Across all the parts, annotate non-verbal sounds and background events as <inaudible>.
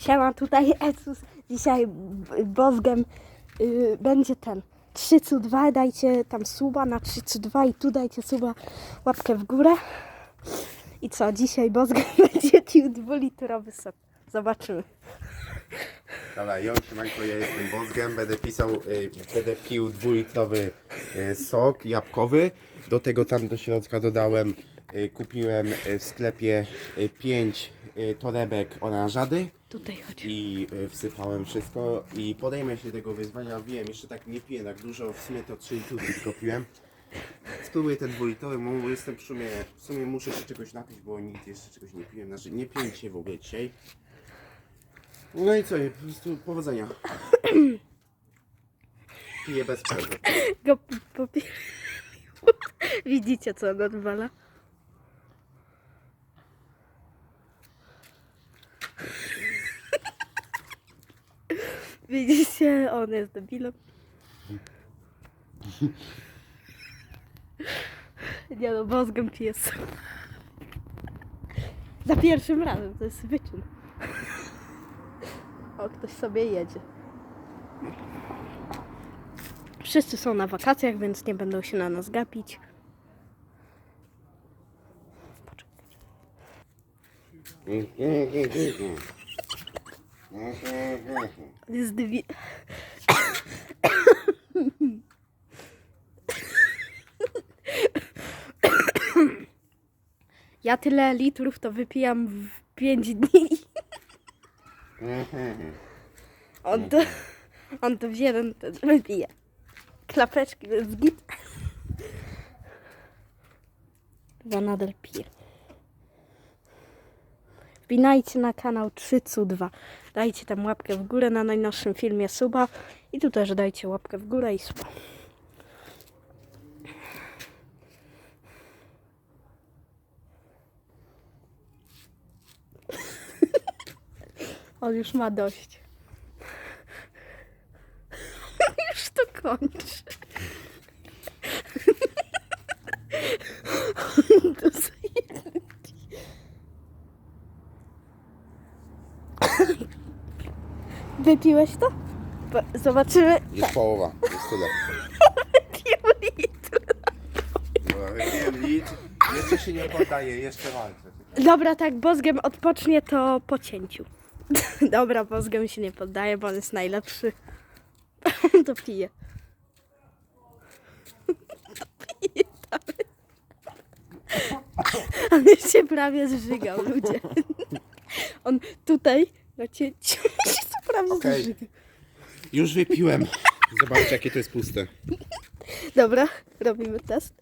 Siema, tutaj Esus. Dzisiaj b- Bozgem y, będzie ten 3 cu 2 dajcie tam suba na 3 cu 2 i tu dajcie suba łapkę w górę. I co, dzisiaj Bozgem <laughs> będzie pił dwulitrowy sok. Zobaczymy. Dobra, jo, siemanko, ja jestem Bozgem, będę pisał, y, będę pił dwulitrowy y, sok jabłkowy. Do tego tam do środka dodałem, y, kupiłem y, w sklepie 5 torebek oranżady Tutaj chodź. i y, wsypałem wszystko i podejmę się tego wyzwania. Wiem, jeszcze tak nie piję tak dużo, w sumie to 3 litry tylko piłem. Spróbuję ten dwulitrowy, bo jestem w sumie, w sumie muszę się czegoś napić, bo nigdy jeszcze czegoś nie piłem, znaczy nie piłem dzisiaj w ogóle dzisiaj. No i co, po prostu powodzenia. Piję bez przerwy. Go popi- <laughs> Widzicie co on odwala? Widzicie, on jest debilem. Nie no, sok. Za pierwszym razem, to jest wyczyn. O, ktoś sobie jedzie. Wszyscy są na wakacjach, więc nie będą się na nas gapić. Poczekaj. <laughs> Jest dywi... Ja tyle litrów to wypijam w 5 dni. On to, on to w jeden wypije. Klapeczki z git. Chyba nadal pije. Wbinajcie na kanał 3 cu 2 Dajcie tam łapkę w górę na najnowszym filmie suba. I tu też dajcie łapkę w górę i suba. On już ma dość. <laughs> już to kończy. to zajebie. <laughs> Wypiłeś to? Bo- Zobaczymy. Jest połowa, jest tyle. <laughs> Pił litr. No, Wypiłem litr, jeszcze się nie poddaję, jeszcze walczę. Dobra, tak, Bozgiem odpocznie to po cięciu. <laughs> Dobra, Bozgiem się nie poddaje, bo on jest najlepszy. On to pije. On już się prawie zżygał, ludzie. On tutaj na cięciu <laughs> się prawie Okej. zżygał. Już wypiłem. <laughs> Zobaczcie jakie to jest puste. Dobra, robimy test.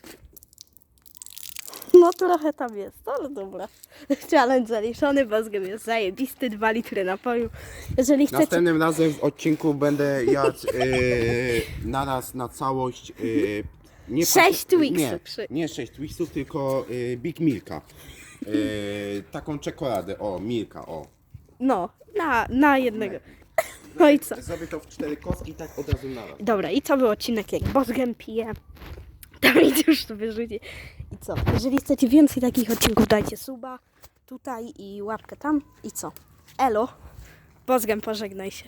No trochę tam jest, ale dobra. <laughs> Challenge zaliczony, Bozgiem jest zajebisty, 2 litry napoju. Jeżeli chcecie... Następnym razem w odcinku będę jadł yy, naraz na całość yy, nie Sześć pakiet- Twixów, Nie, nie 6 Twixów, tylko yy, Big Milka. Yy, taką czekoladę, o, Milka, o. No, na, na jednego. No i co? Zrobię to w cztery kostki tak od razu naraz. Dobra, i co był odcinek, jak Bozgem pije? Tam <laughs> i już to wyrzuci. I co? Jeżeli chcecie więcej takich odcinków, dajcie suba tutaj i łapkę tam. I co? Elo. Bozgem pożegnaj się.